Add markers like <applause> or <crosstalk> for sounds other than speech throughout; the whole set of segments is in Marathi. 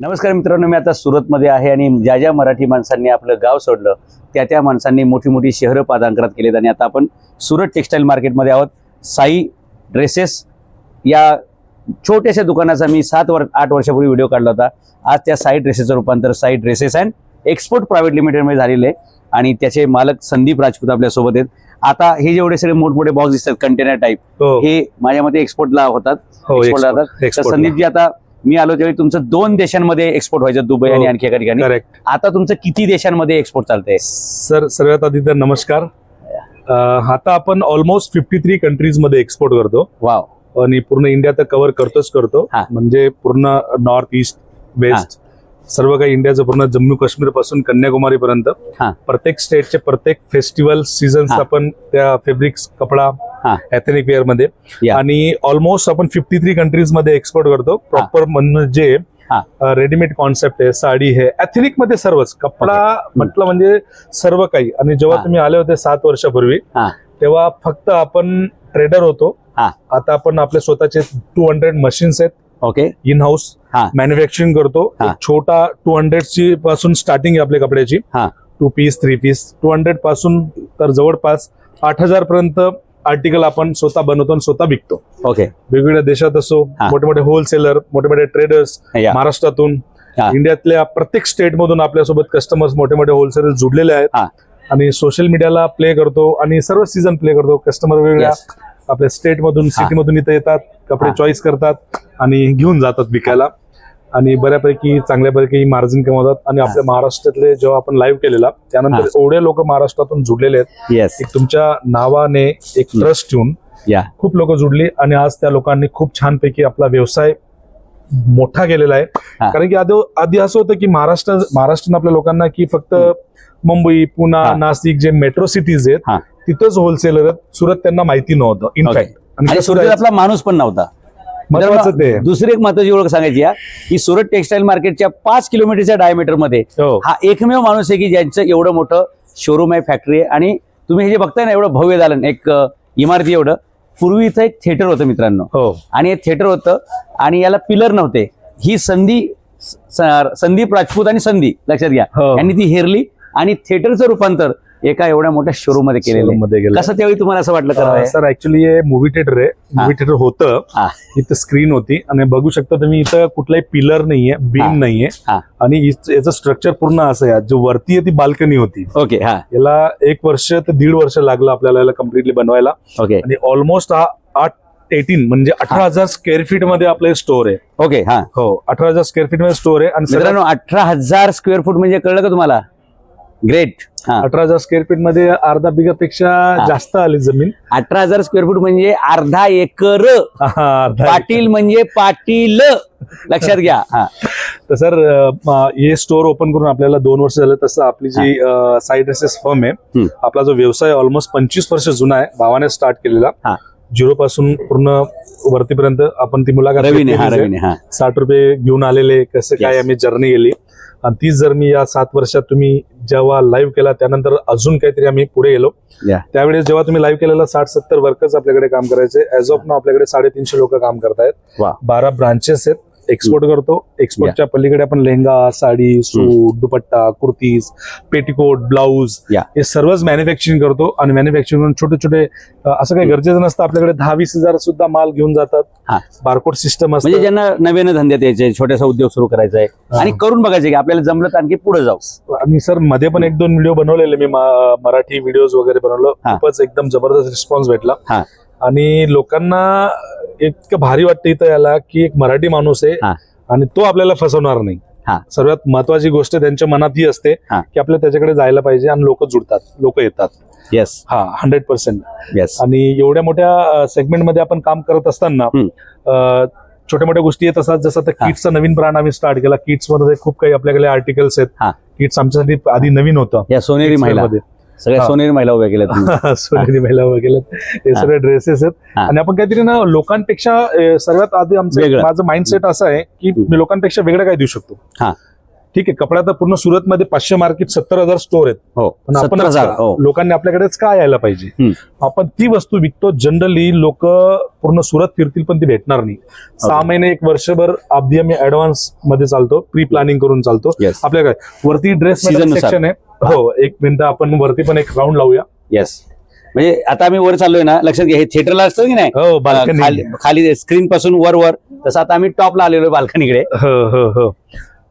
नमस्कार मित्रांनो मी आता सुरतमध्ये आहे आणि ज्या ज्या मराठी माणसांनी आपलं गाव सोडलं त्या त्या माणसांनी मोठी मोठी शहरं पादांकरात केलीत आणि आता आपण सुरत टेक्स्टाईल मार्केटमध्ये आहोत. साई ड्रेसेस या छोट्याशा दुकानाचा मी सात वर आठ वर्षापूर्वी व्हिडिओ काढला होता. आज त्या साई ड्रेसेसचं रूपांतर Sai dresses and export private लिमिटेडमध्ये झालेले आहे आणि त्याचे मालक संदीप राजपूत आपल्यासोबत आहेत. आता हे जेवढे सगळे मोठमोठे बॉक्स दिसतात कंटेनर टाईप हो. हे माझ्या मते एक्सपोर्टला होतात हो एक्सपोर्ट संदीपजी आता मी आलो त्यावेळी तुमचं दोन देशांमध्ये एक्सपोर्ट व्हायचं दुबई आणि हो. आणखी एका ठिकाणी. करेक्ट आता तुमचं किती देशांमध्ये एक्सपोर्ट चालतंय? सर सर्वात आधी तर नमस्कार अं, आता आपण ऑलमोस्ट फिफ्टी थ्री कंट्रीजमध्ये एक्सपोर्ट करतो. वाव आणि पूर्ण इंडिया तर कव्हर करतोच करतो. हा. म्हणजे पूर्ण नॉर्थ ईस्ट वेस्ट सर्व काही इंडियाचं पूर्ण जम्मू काश्मीरपासून कन्याकुमारी पर्यंत हा. प्रत्येक स्टेटचे प्रत्येक फेस्टिवल सीझन्स हा. आपण त्या फेब्रिक्स कपडा हा. एथनिक वेअरमध्ये. आणि ऑलमोस्ट आपण फिफ्टी थ्री कंट्रीजमध्ये एक्सपोर्ट करतो प्रॉपर म्हणजे हा. रेडीमेड कॉन्सेप्ट आहे साडी आहे एथनिकमध्ये सर्वच कपडा म्हटलं म्हणजे सर्व काही आणि जेव्हा हा. तुम्ही आले होते सात वर्षापूर्वी हा. तेव्हा फक्त आपण ट्रेडर होतो हा. आता आपण आपले स्वतःचे टू हंड्रेड मशीन्स आहेत ओके इन हाऊस. मॅन्युफॅक्चरिंग करतो. एक छोटा टू हंड्रेड ची पासून स्टार्टिंग आहे आपल्या कपड्याची हा. Two piece three piece two हंड्रेडपासून तर जवळपास आठ हजार पर्यंत आर्टिकल आपण स्वतः बनवतो आणि स्वतः विकतो ओके वेगवेगळ्या देशात असो. मोठे मोठे होलसेलर मोठे मोठे ट्रेडर्स महाराष्ट्रातून. इंडियातल्या प्रत्येक स्टेट मधून आपल्यासोबत कस्टमर्स मोठे मोठे होलसेलर जुडलेले. आहेत आणि सोशल मीडियाला प्ले करतो आणि सर्व सीझन प्ले करतो कस्टमर वेगवेगळ्या Yes. आपल्या स्टेट मधून सिटी मधून इथे येतात कपडे. चॉईस करतात आणि घेऊन जातात विकायला आणि बऱ्यापैकी चांगल्यापैकी मार्जिन कमवतात. आणि आपल्या महाराष्ट्रातले जेव्हा आपण लाईव्ह केलेला त्यानंतर एवढे लोक महाराष्ट्रातून जुडलेले आहेत. एक तुमच्या नावाने एक. ट्रस्ट ठेवून या. खूप लोक जुडली आणि आज त्या लोकांनी खूप छानपैकी आपला व्यवसाय मोठा केलेला आहे. कारण की आधी आधी असं होतं की महाराष्ट्र महाराष्ट्रात आपल्या लोकांना की फक्त मुंबई पुणा. नाशिक जे मेट्रो सिटीज. आहेत तिथंच होलसेलर आहेत. सुरत त्यांना माहिती नव्हतं इनफॅक्ट आणि सुरत आपला माणूस पण नव्हता. महत्वाचं ते. मित्रांनो, दुसरी एक महत्वाची ओळख सांगायची आहे की सुरत टेक्सटाईल मार्केटच्या पाच किलोमीटरच्या डायमीटरमध्ये हो. हा एकमेव माणूस आहे की ज्यांचं एवढं मोठं शोरूम आहे फॅक्टरी आहे. आणि तुम्ही हे जे बघताय ना एवढं भव्य झालं एक इमारती एवढं. पूर्वी इथं एक थिएटर होतं मित्रांनो. हो. आणि हे थिएटर होतं आणि याला पिलर नव्हते. ही संधी संदीप राजपूत आणि संधी लक्षात घ्या. हो. यांनी ती हेरली आणि थिएटरचं रूपांतर एका एवढ्या मोठ्या शोरूममध्ये केलेलं. मध्ये गेलं. कसं त्यावेळी तुम्हाला असं वाटलं करावं हे? सर ऍक्च्युली हे मूवी थिएटर आहे. मूवी थिएटर होतं. इथं स्क्रीन होती. आणि बघू शकता तुम्ही इथं कुठलाही पिलर नाहीये. बीम नाहीये. हा. आणि याचं स्ट्रक्चर पूर्ण असं आहे. जो वरती आहे ती बाल्कनी होती. ओके हा. याला एक वर्ष ते दीड वर्ष लागलं आपल्याला याला कम्प्लिटली बनवायला. ओके आणि ऑलमोस्ट हा आठ एटीन म्हणजे अठरा हजार स्क्वेअर फीटमध्ये आपलं स्टोर आहे. ओके हा. हो अठरा हजार स्क्वेअर फीटमध्ये स्टोर आहे. आणि मित्रांनो अठरा हजार स्क्वेअर फूट म्हणजे कळलं का तुम्हाला? ग्रेट अठरा हजार स्क्वेअर फीटमध्ये अर्धा बिघापेक्षा जास्त आली जमीन. अठरा हजार स्क्वेअर फूट म्हणजे अर्धा एकर. पाटील म्हणजे पाटील. लक्षात घ्या. हा. तर सर हे स्टोर ओपन करून आपल्याला दोन वर्ष झालं तसं आपली जी साईड ड्रेसेस फर्म आहे. आपला जो व्यवसाय ऑलमोस्ट पंचवीस वर्ष जुना आहे भावाने स्टार्ट केलेला. झिरो पासून पूर्ण वरतीपर्यंत आपण ती मुलाखत साठ रुपये घेऊन आलेले कसं काय. आम्ही जर्नी गेली आणि तीच जर्नी या सात वर्षात तुम्ही जेव्हा लाईव्ह केला त्यानंतर अजून काहीतरी आम्ही पुढे गेलो. त्यावेळेस जेव्हा तुम्ही लाईव्ह केलेला साठ सत्तर वर्कर्स आपल्याकडे काम करायचे ऍज ऑफ नाव आपल्याकडे साडेतीनशे लोक काम करतायत. बारा ब्रांचेस आहेत एक्सपोर्ट करतो. एक्सपोर्टच्या पलीकडे आपण lehenga sari suit dupatta kurtis petticoat blouse. हे सर्वच मॅन्युफॅक्चरिंग करतो आणि मॅन्युफॅक्चरिंग करून छोटे छोटे असं काही गरजेचं नसतं. आपल्याकडे दहा वीस हजार सुद्धा माल घेऊन हा. जातात बारकोड सिस्टम म्हणजे ज्यांना नव्यानं धंद्यात यायचे छोटासा उद्योग सुरू करायचा आहे. आणि करून बघायचे की आपल्याला जमलं तर आणखी पुढे जाऊ. आणि सरमध्ये पण एक दोन व्हिडिओ बनवलेले. मी मराठी व्हिडिओज वगैरे बनवलं. खूपच एकदम जबरदस्त रिस्पॉन्स भेटला. आणि लोकांना इतकं भारी वाटतं इथं याला की एक मराठी माणूस हा. आहे आणि तो आपल्याला फसवणार नाही हा. सर्वात महत्वाची गोष्ट त्यांच्या मनात ही असते हा. की आपल्याला त्याच्याकडे जायला पाहिजे आणि लोक जुडतात लोक येतात येस हा हंड्रेड पर्सेंट येस आणि एवढ्या मोठ्या सेगमेंटमध्ये आपण काम करत असताना हम्म. अं, छोट्या मोठ्या गोष्टी येत असतात जसं आता हा. किट्सचा नवीन ब्रँड आम्ही स्टार्ट केला किट्समध्ये खूप काही आपल्याकडे आर्टिकल्स आहेत हा. किट्स आमच्यासाठी आधी नवीन होतं या सोनेरी महिला मध्ये. सगळ्या. सोनेरी महिला उभ्या केल्या. <laughs> सोनेरी महिला वगैरे हे हा. सगळे ड्रेसेस आहेत. आणि आपण काहीतरी ना लोकांपेक्षा सर्वात आधी आमचं. माझं माइंडसेट असं आहे की. मी लोकांपेक्षा वेगळं काय देऊ शकतो हा. ठीक आहे कपडा तर पूर्ण सुरतमध्ये पाचशे मार्केट सत्तर हजार स्टोर आहेत हो पण आपण हो लोकांनी आपल्याकडेच का यायला पाहिजे. आपण ती वस्तू विकतो जनरली लोक पूर्ण सुरत फिरतील पण ती भेटणार नाही सहा महिने एक वर्षभर अगदी आम्ही ऍडव्हान्समध्ये चालतो प्री प्लॅनिंग करून चालतो आपल्याकडे वरती ड्रेस. सेक्शन आहे हो एक मिनिट आपण वरती पण एक राऊंड लावूया. येस म्हणजे आता आम्ही वर चाललोय ना लक्षात घ्या हे थिएटरला असतं की नाही? हो खाली balcony. खाली स्क्रीन पासून वर वर. तसं आता आम्ही टॉपला आलेलो बाल्कनीकडे हो हो हो.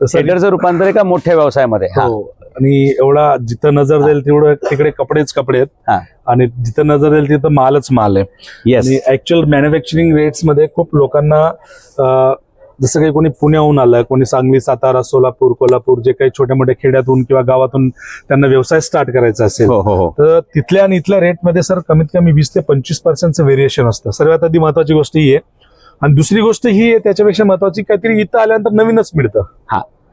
तसं थिएटरचं रूपांतर एका मोठ्या व्यवसायामध्ये? हा. हो. आणि एवढा जिथं नजर जाईल तेवढं तिकडे कपडेच कपडे हा. आहेत आणि जिथं नजर जाईल तिथं मालच माल आहे. येस आणि ऍक्च्युअल मॅन्युफॅक्चरिंग रेट्समध्ये खूप लोकांना अं, जसं काही कोणी पुण्याहून आलं कोणी सांगली सातारा सोलापूर कोल्हापूर जे काही छोट्या मोठ्या खेड्यातून किंवा गावातून त्यांना व्यवसाय स्टार्ट करायचा असेल हो हो हो. तर तिथल्या आणि इथल्या रेटमध्ये सर कमीत कमी वीस ते पंचवीस पर्सेंटचं व्हेरिएशन असतं. सर्वात आधी महत्वाची गोष्ट ही आहे. आणि दुसरी गोष्ट ही आहे त्याच्यापेक्षा महत्वाची काहीतरी इथं आल्यानंतर नवीनच मिळतं.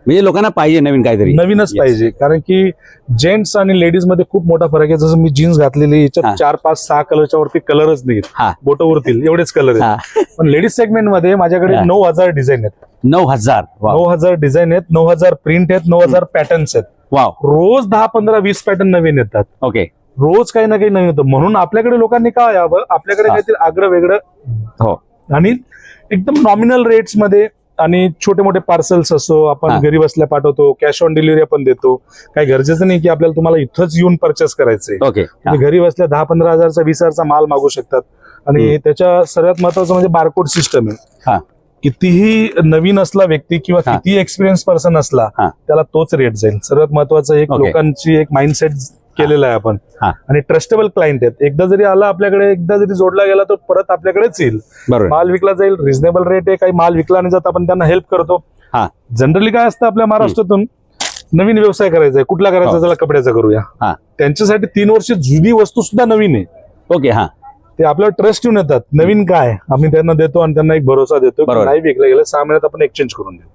म्हणजे लोकांना पाहिजे नवीन काहीतरी नवीनच Yes. पाहिजे कारण की जेंट्स आणि लेडीजमध्ये खूप मोठा फरक आहे जसं मी जीन्स घातलेली हा. याच्यात चार पाच सहा कलरच्या वरती कलरच नाही हा. बोट वरतील एवढेच कलर हा. आहेत पण लेडीज सेगमेंटमध्ये माझ्याकडे हा. नऊ हजार डिझाईन आहेत नऊ हजार वाव नऊ हजार डिझाईन आहेत नऊ हजार प्रिंट आहेत नऊ हजार पॅटर्न्स आहेत वाव रोज दहा पंधरा वीस पॅटर्न नवीन येतात ओके रोज काही ना काही नवीन येतं म्हणून आपल्याकडे लोकांनी काय यावं आपल्याकडे हा. काहीतरी आग्रह वेगळं हो. आणि एकदम नॉमिनल रेट्समध्ये आणि छोटे मोठे पार्सल्स असो आपण. घरी बसल्या पाठवतो कॅश ऑन डिलिव्हरी आपण देतो काही गरजेचं नाही की आपल्याला तुम्हाला इथंच येऊन परचेस करायचंय ओके. तुम्ही घरी बसल्या दहा पंधरा हजारचा वीस हजारचा माल मागू शकतात आणि. त्याच्या सर्वात महत्वाचं म्हणजे बारकोड सिस्टम हा. आहे कितीही नवीन असला व्यक्ती किंवा. कितीही एक्सपिरियन्स पर्सन असला. त्याला तोच रेट जाईल सर्वात महत्वाचं एक. लोकांची एक माइंडसेट केलेला आहे आपण. हा. आणि ट्रस्टेबल क्लायंट आहेत. एकदा जरी आला आपल्याकडे एकदा जरी जोडला गेला तर परत आपल्याकडेच येईल. बरोबर. माल विकला जाईल रिझनेबल रेट आहे काही माल विकला नाही जात आपण त्यांना हेल्प करतो. हा. जनरली काय असतं आपल्या महाराष्ट्रातून नवीन व्यवसाय करायचा आहे कुठला करायचा हो. चला कपड्याचा करूया. हा. त्यांच्यासाठी तीन वर्ष जुनी वस्तू सुद्धा नवीन आहे. ओके हा. ते आपल्याला ट्रस्ट ठेवून येतात. नवीन काय? आम्ही त्यांना देतो आणि त्यांना एक भरोसा देतो. की बरोबर. नाही विकलं गेलं सहा महिन्यात आपण एक्सचेंज करून देऊ.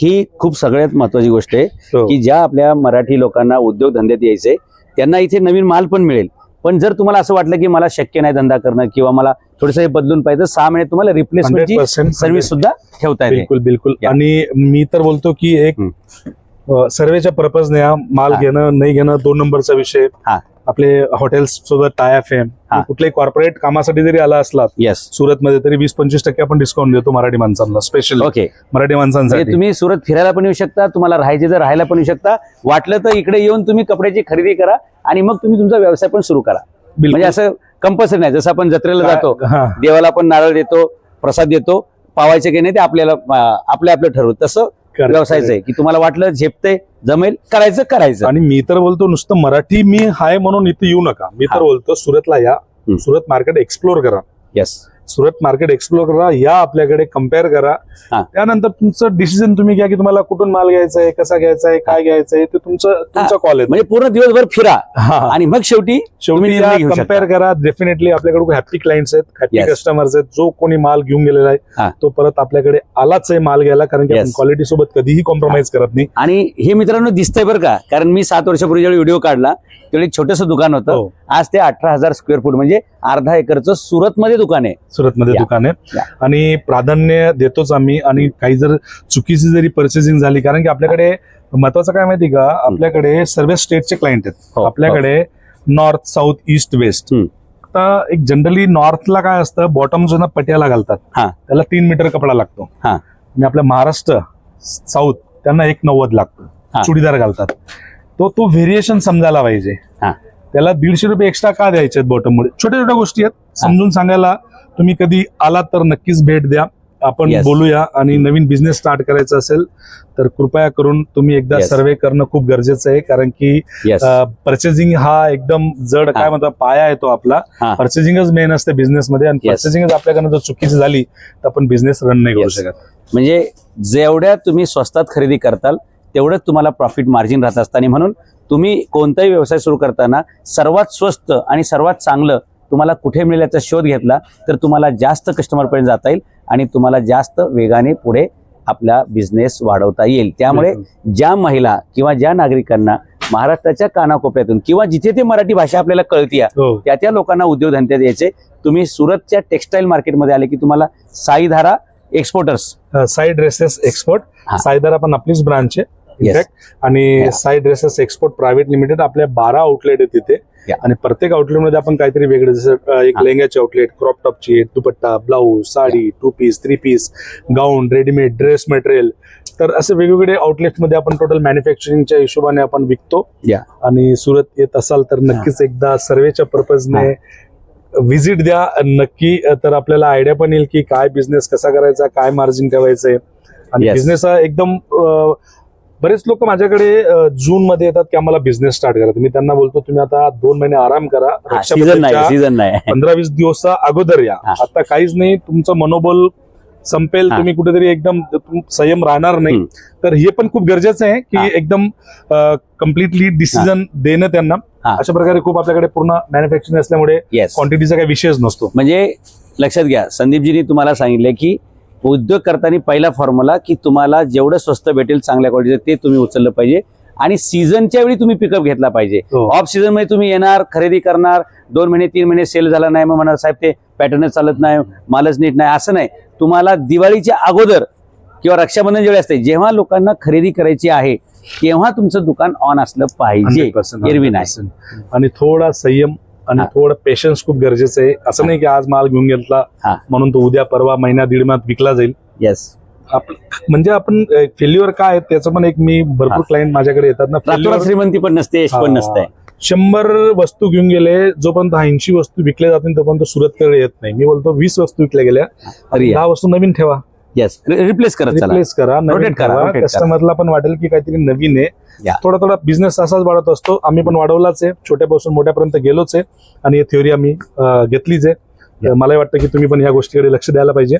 ही खूप सगळ्यात महत्वाची गोष्ट आहे हो. की ज्या आपल्या मराठी लोकांना उद्योगधंद्यात यायचे त्यांना इथे नवीन माल पण मिळेल पण जर तुम्हाला असं वाटलं की मला शक्य नाही धंदा करणं किंवा मला थोडंसं हे बदलून पाहिजे सहा महिन्यात तुम्हाला रिप्लेसमेंटची 100% सर्व्हिस सुद्धा ठेवता येते बिलकुल बिलकुल. आणि मी तर बोलतो की एक. सर्वेच्या पर्पजने हा माल. घेणं नाही घेणं दोन नंबरचा विषय हा. आपले हॉटेल्स सोबत टाय एफ एम हा. कुठल्याही कॉर्पोरेट कामासाठी जरी आला असला येस सुरतमध्ये तरी वीस पंचवीस टक्के आपण डिस्काउंट देतो मराठी माणसांना स्पेशल ओके मराठी म्हणजे माणसांसाठी तुम्ही सुरत फिरायला पण येऊ शकता तुम्हाला राहायचे तर राहायला पण येऊ शकता वाटलं तर इकडे येऊन तुम्ही कपड्याची खरेदी करा आणि मग तुम्ही तुमचा व्यवसाय पण सुरू करा. बिलकुल. म्हणजे असं कंपल्सरी नाही जसं आपण जत्रेला जातो हा. देवाला आपण नारळ देतो प्रसाद देतो पावायचे की नाही ते आपल्याला अं, आपलं आपलं ठरवू तसं व्यवसायाचं आहे की तुम्हाला वाटलं झेपतंय जमेल करायचं करायचं. आणि मी तर बोलतो नुसतं मराठी मी हाय म्हणून इथे येऊ नका. मी. तर बोलतो सुरतला या. सुरत मार्केट एक्सप्लोर करा. येस सुरत मार्केट एक्सप्लोर करा या आपल्याकडे कंपेअर करा. त्यानंतर तुमचं डिसिजन तुम्ही घ्या की तुम्हाला कुठून माल घ्यायचा आहे कसा घ्यायचा आहे काय घ्यायचं आहे ते तुमचं तुमचा कॉल आहे म्हणजे पूर्ण दिवसभर फिरा. आणि मग शेवटी शेवटी. कंपेअर करा डेफिनेटली आपल्याकडे हॅपी क्लायंट्स आहेत हॅपी. कस्टमर्स आहेत जो कोणी माल घेऊन गेलेला. आहे तो परत आपल्याकडे आलाच आहे माल घ्यायला कारण की आपण. क्वालिटी सोबत कधीही कॉम्प्रोमाइज करत नाही आणि हे मित्रांनो दिसतंय बरं का कारण मी सात वर्षापूर्वी ज्यावेळी व्हिडिओ काढला त्यावेळी छोटंसं दुकान होतं हो. आज ते अठरा हजार स्क्वेअर फूट म्हणजे अर्धा एकरचं सुरतमध्ये दुकान आहे सुरतमध्ये या. दुकान आहे या. आणि प्राधान्य देतोच आम्ही आणि काही जर चुकीची जरी पर्चेसिंग झाली कारण की आपल्याकडे महत्वाचं काय माहिती का आपल्याकडे सर्व स्टेटचे क्लायंट आहेत हो, आपल्याकडे नॉर्थ साऊथ ईस्ट वेस्ट हम्म. आता एक जनरली नॉर्थला काय असतं बॉटम जो ना पट्याला घालतात हा. त्याला तीन मीटर कपडा लागतो हा. आणि आपल्या महाराष्ट्र साऊथ त्यांना एक नव्वद लागतो हा. चुडीदार घालतात तो तो व्हेरिएशन समजायला पाहिजे हा. त्याला दीडशे रुपये एक्स्ट्रा का द्यायचे आहेत बॉटम मुळे छोट्या छोट्या गोष्टी आहेत समजून सांगायला तुम्ही कधी आलात तर नक्कीच भेट द्या आपण Yes. बोलूया आणि नवीन बिझनेस स्टार्ट करायचा असेल तर कृपया करून तुम्ही एकदा Yes. सर्वे करणं खूप गरजेचं आहे कारण की येस पर्चेसिंग हा एकदम जड काय म्हणतात पाया येतो आपला. पर्चेसिंगच मेन असते बिझनेस मध्ये आणि Yes. पर्चेसिंगच आपल्याकडनं जर चुकीची झाली तर आपण बिझनेस रन नाही करू Yes. शकत म्हणजे जेवढ्या तुम्ही स्वस्तात खरेदी करताल तेवढंच तुम्हाला प्रॉफिट मार्जिन राहत असतं आणि म्हणून तुम्ही कोणताही व्यवसाय सुरू करताना सर्वात स्वस्त आणि सर्वात चांगलं तुम्हाला कुठे मिळेल याचा शोध घेतला तर तुम्हाला जास्त कस्टमरपर्यंत जाता येईल आणि तुम्हाला जास्त वेगाने पुढे आपला बिझनेस वाढवता येईल. त्यामुळे ज्या महिला किंवा ज्या नागरिकांना महाराष्ट्राच्या कानाकोपऱ्यातून किंवा जिथे ते मराठी भाषा आपल्याला कळतीये हो. त्या त्या लोकांना उद्योगधंद्यात यायचे. तुम्ही सुरतच्या टेक्सटाईल मार्केटमध्ये आले की तुम्हाला Saidhara exporters Sai dresses expert हा. साईदार आपण आपलीच ब्रांच आहे. इनफॅक्ट आणि. Sai dresses export private limited आपल्या बारा आउटलेट आहेत तिथे. आणि प्रत्येक आउटलेटमध्ये आपण काहीतरी वेगळं जसं एक. लेंग्याचे outlet crop टॉपची dupatta blouse sari two piece three piece gown readymade dress material तर असे वेगवेगळे आउटलेटमध्ये आपण टोटल मॅन्युफॅक्चरिंगच्या हिशोबाने आपण विकतो. आणि सुरत येत असाल तर नक्कीच एकदा सर्वेच्या पर्पजने व्हिजिट द्या नक्की तर आपल्याला आयडिया पण येईल की काय बिझनेस कसा करायचा काय मार्जिन ठेवायचंय आणि. बिझनेस हा एकदम बरेच लोक माझ्याकडे जून मध्ये येतात की आम्हाला बिझनेस स्टार्ट करायचा मी त्यांना बोलतो तुम्ही आता दोन महिने आराम करा पंधरा वीस दिवसा अगोदर या. आता काहीच नाही तुमचं मनोबल संपेल. तुम्ही कुठेतरी एकदम संयम राहणार नाही. तर हे पण खूप गरजेचं आहे. की एकदम कम्प्लिटली डिसिजन देणं त्यांना. अशा प्रकारे खूप आपल्याकडे पूर्ण मॅन्युफॅक्चरिंग असल्यामुळे क्वांटिटीचा काही विषयच नसतो म्हणजे लक्षात घ्या संदीपजींनी तुम्हाला सांगितले की उद्योग करताना पहिला फॉर्म्युला की तुम्हाला जेवढं स्वस्त भेटेल चांगल्या क्वालिटीचं ते तुम्ही उचललं पाहिजे. आणि सीझनच्या वेळी तुम्ही पिकअप घेतला पाहिजे. हो. ऑफ सीझनमध्ये तुम्ही येणार खरेदी करणार दोन महिने तीन महिने सेल झाला नाही मग म्हणणार साहेब ते पॅटर्नच चालत नाही मालच नीट नाही असं नाही. तुम्हाला दिवाळीच्या अगोदर किंवा रक्षाबंधन जेव्हा असते जेव्हा लोकांना खरेदी करायची आहे तेव्हा तुमचं दुकान ऑन असलं पाहिजे. 100%, एरवी नाही. 100%. आणि थोडा संयम आणि. थोडं पेशन्स खूप गरजेचं आहे असं नाही की आज माल घेऊन घेतला. म्हणून तो उद्या परवा महिना दीड महिन्यात विकला जाईल येस म्हणजे आपण फेल्युअर काय आहे त्याचं पण एक मी भरपूर. क्लायंट माझ्याकडे येतात ना श्रीमंती पण नसते यश पण. नसतंय शंभर वस्तू घेऊन गेले जोपर्यंत ऐंशी वस्तू विकल्या जातील तोपर्यंत सुरतकडे येत नाही मी बोलतो वीस वस्तू विकल्या गेल्या. दहा वस्तू नवीन ठेवा येस रिप्लेस करत चला. रिप्लेस करा Rotate करा. कस्टमरला पण वाटेल की काहीतरी नवीन आहे. या. थोडा थोडा बिझनेस असाच वाढत असतो. आम्ही पण वाढवलाच आहे. छोट्यापासून मोठ्यापर्यंत गेलोच आहे. आणि ही थेअरी आम्ही घेतलीच आहे. मलाही वाटतं की तुम्ही पण ह्या गोष्टीकडे लक्ष द्यायला पाहिजे.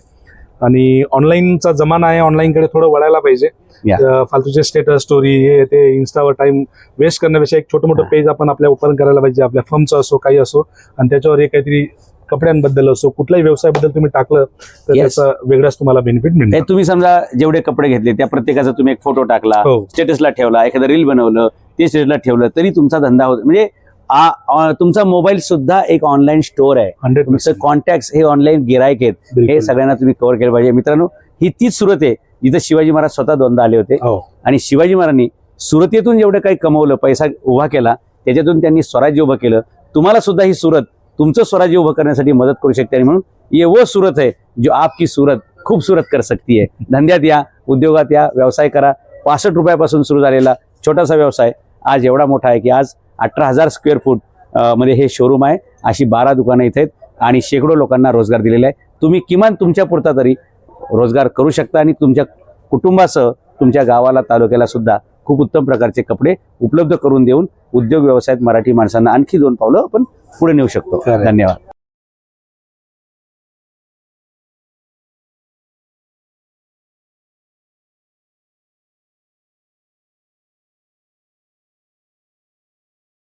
आणि ऑनलाईनचा जमाना आहे. ऑनलाईन कडे थोडं वळायला पाहिजे. या. फालतूचे स्टेटस स्टोरी हे ते इन्स्टावर टाइम वेस्ट करण्यापेक्षा एक छोटं मोठं हा. पेज आपण आपल्या ओपन करायला पाहिजे. आपल्या फर्मचं असो काही असो. आणि त्याच्यावर एक काहीतरी कपड्यांबद्दल असो कुठल्याही व्यवसायाबद्दल तुम्ही टाकलं तर Yes. त्याचा वेगळाच तुम्हाला बेनिफिट हे मिळेल तुम्ही समजा जेवढे कपडे घेतले त्या प्रत्येकाचा तुम्ही एक फोटो टाकला हो. स्टेटसला ठेवला एखादं रील बनवलं ते स्टेटसला ठेवलं तरी तुमचा धंदा होतो म्हणजे आ- आ- तुमचा मोबाईल सुद्धा एक ऑनलाईन स्टोअर आहे. हंड्रेड तुमचं कॉन्टॅक्ट हे ऑनलाईन गिरायक आहेत. हे सगळ्यांना तुम्ही कव्हर केलं पाहिजे. मित्रांनो ही तीच सुरत आहे जिथं शिवाजी महाराज स्वतः दोनदा आले होते. हो. आणि शिवाजी महाराजांनी सुरतेतून जेवढं काही कमवलं पैसा उभा केला त्याच्यातून त्यांनी स्वराज्य उभं केलं. तुम्हाला सुद्धा ही सुरत तुमचं स्वराज्य उभं करण्यासाठी मदत करू शकते आणि म्हणून ये वो सुरत आहे जो आपकी सूरत खूप कर सकती है धंद्यात या उद्योगात या व्यवसाय करा. पासष्ट रुपयापासून सुरू झालेला छोटासा व्यवसाय आज एवढा मोठा आहे की आज अठरा हजार स्क्वेअर फूटमध्ये हे शोरूम आहे. अशी बारा दुकानं इथे आहेत आणि शेकडो लोकांना रोजगार दिलेला आहे. तुम्ही किमान तुमच्या पुरता तरी रोजगार करू शकता आणि तुमच्या कुटुंबासह तुमच्या गावाला तालुक्याला सुद्धा खूप उत्तम प्रकारचे कपडे उपलब्ध करून देऊन उद्योग व्यवसायात मराठी माणसांना आणखी दोन पावलं आपण पुढे नेऊ शकतो Correct. धन्यवाद